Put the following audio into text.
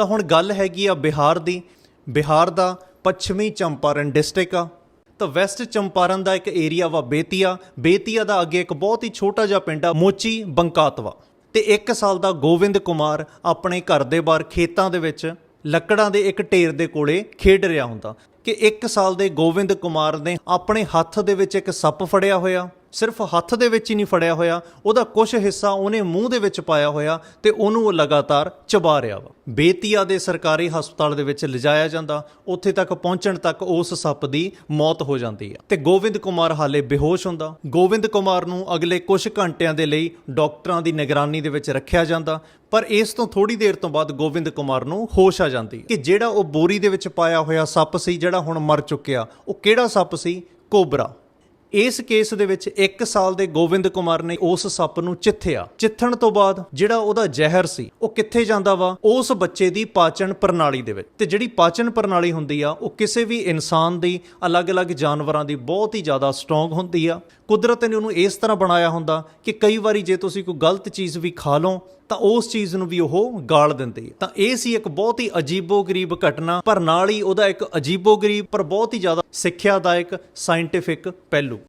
ਤਾਂ ਹੁਣ ਗੱਲ ਹੈਗੀ ਆ ਬਿਹਾਰ ਦੀ। ਬਿਹਾਰ ਦਾ ਪੱਛਮੀ ਚੰਪਾਰਨ ਡਿਸਟ੍ਰਿਕਟ ਆ। ਤਾਂ ਵੈਸਟ ਚੰਪਾਰਨ ਦਾ ਇੱਕ ਏਰੀਆ ਵਾ ਬੇਤੀਆ। ਬੇਤੀਆ ਦਾ ਅੱਗੇ ਇੱਕ ਬਹੁਤ ਹੀ ਛੋਟਾ ਜਿਹਾ ਪਿੰਡ ਆ, ਮੋਚੀ ਬੰਕਾਤਵਾ। ਤੇ 1 ਸਾਲ ਦਾ ਗੋਵਿੰਦ ਕੁਮਾਰ ਆਪਣੇ ਘਰ ਦੇ ਬਾਹਰ ਖੇਤਾਂ ਦੇ ਵਿੱਚ ਲੱਕੜਾਂ ਦੇ ਇੱਕ ਢੇਰ ਦੇ ਕੋਲੇ ਖੇਡ ਰਿਹਾ ਹੁੰਦਾ। ਕਿ 1 ਸਾਲ ਦੇ ਗੋਵਿੰਦ ਕੁਮਾਰ ਨੇ ਆਪਣੇ ਹੱਥ ਦੇ ਵਿੱਚ ਇੱਕ ਸੱਪ ਫੜਿਆ ਹੋਇਆ। ਸਿਰਫ ਹੱਥ ਦੇ ਵਿੱਚ ਹੀ ਨਹੀਂ ਫੜਿਆ ਹੋਇਆ, ਉਹਦਾ ਕੁਝ ਹਿੱਸਾ ਉਹਨੇ ਮੂੰਹ ਦੇ ਵਿੱਚ ਪਾਇਆ ਹੋਇਆ ਤੇ ਉਹਨੂੰ ਉਹ ਲਗਾਤਾਰ ਚਬਾ ਰਿਹਾ ਵਾ। ਬੇਤੀਆ ਦੇ ਸਰਕਾਰੀ ਹਸਪਤਾਲ ਦੇ ਵਿੱਚ ਲਿਜਾਇਆ ਜਾਂਦਾ, ਉੱਥੇ ਤੱਕ ਪਹੁੰਚਣ ਤੱਕ ਉਸ ਸੱਪ ਦੀ ਮੌਤ ਹੋ ਜਾਂਦੀ ਆ। ਤੇ ਗੋਵਿੰਦ ਕੁਮਾਰ ਹਾਲੇ ਬੇਹੋਸ਼ ਹੁੰਦਾ। ਗੋਵਿੰਦ ਕੁਮਾਰ ਨੂੰ ਅਗਲੇ ਕੁਝ ਘੰਟਿਆਂ ਦੇ ਲਈ ਡਾਕਟਰਾਂ ਦੀ ਨਿਗਰਾਨੀ ਦੇ ਵਿੱਚ ਰੱਖਿਆ ਜਾਂਦਾ, ਪਰ ਇਸ ਤੋਂ ਥੋੜੀ ਦੇਰ ਤੋਂ ਬਾਅਦ ਗੋਵਿੰਦ ਕੁਮਾਰ ਨੂੰ ਹੋਸ਼ ਆ ਜਾਂਦੀ ਕਿ ਜਿਹੜਾ ਉਹ ਬੋਰੀ ਦੇ ਵਿੱਚ ਪਾਇਆ ਹੋਇਆ ਸੱਪ ਸੀ, ਜਿਹੜਾ ਹੁਣ ਮਰ ਚੁੱਕਿਆ, ਉਹ ਕਿਹੜਾ ਸੱਪ ਸੀ? ਕੋਬਰਾ। ਇਸ ਕੇਸ ਦੇ ਵਿੱਚ 1 ਸਾਲ ਦੇ ਗੋਵਿੰਦ ਕੁਮਾਰ ਨੇ ਉਸ ਸੱਪ ਨੂੰ ਚਿੱਥਿਆ। ਚਿੱਥਣ ਤੋਂ ਬਾਅਦ ਜਿਹੜਾ ਉਹਦਾ ਜ਼ਹਿਰ ਸੀ, ਉਹ ਕਿੱਥੇ ਜਾਂਦਾ ਵਾ? ਉਸ ਬੱਚੇ ਦੀ ਪਾਚਨ ਪ੍ਰਣਾਲੀ ਦੇ ਵਿੱਚ। ਤੇ ਜਿਹੜੀ ਪਾਚਨ ਪ੍ਰਣਾਲੀ ਹੁੰਦੀ ਆ, ਉਹ ਕਿਸੇ ਵੀ ਇਨਸਾਨ ਦੀ ਅਲੱਗ-ਅਲੱਗ ਜਾਨਵਰਾਂ ਦੀ ਬਹੁਤ ਹੀ ਜ਼ਿਆਦਾ ਸਟਰੋਂਗ ਹੁੰਦੀ ਆ। ਕੁਦਰਤ ਨੇ ਉਹਨੂੰ ਇਸ ਤਰ੍ਹਾਂ ਬਣਾਇਆ ਹੁੰਦਾ ਕਿ ਕਈ ਵਾਰੀ ਜੇ ਤੁਸੀਂ ਕੋਈ ਗਲਤ ਚੀਜ਼ ਵੀ ਖਾ ਲਓ, ਤਾਂ ਉਸ ਚੀਜ਼ ਨੂੰ ਵੀ ਉਹ ਗਾਲ ਦਿੰਦੇ। ਤਾਂ ਇਹ ਸੀ ਇੱਕ ਬਹੁਤ ਹੀ ਅਜੀਬੋ-ਗਰੀਬ ਘਟਨਾ, ਪਰ ਨਾਲ ਹੀ ਉਹਦਾ ਇੱਕ ਅਜੀਬੋ-ਗਰੀਬ, ਪਰ ਬਹੁਤ ਹੀ ਜ਼ਿਆਦਾ ਸਿੱਖਿਆਦਾਇਕ ਸਾਇੰਟਿਫਿਕ ਪਹਿਲੂ।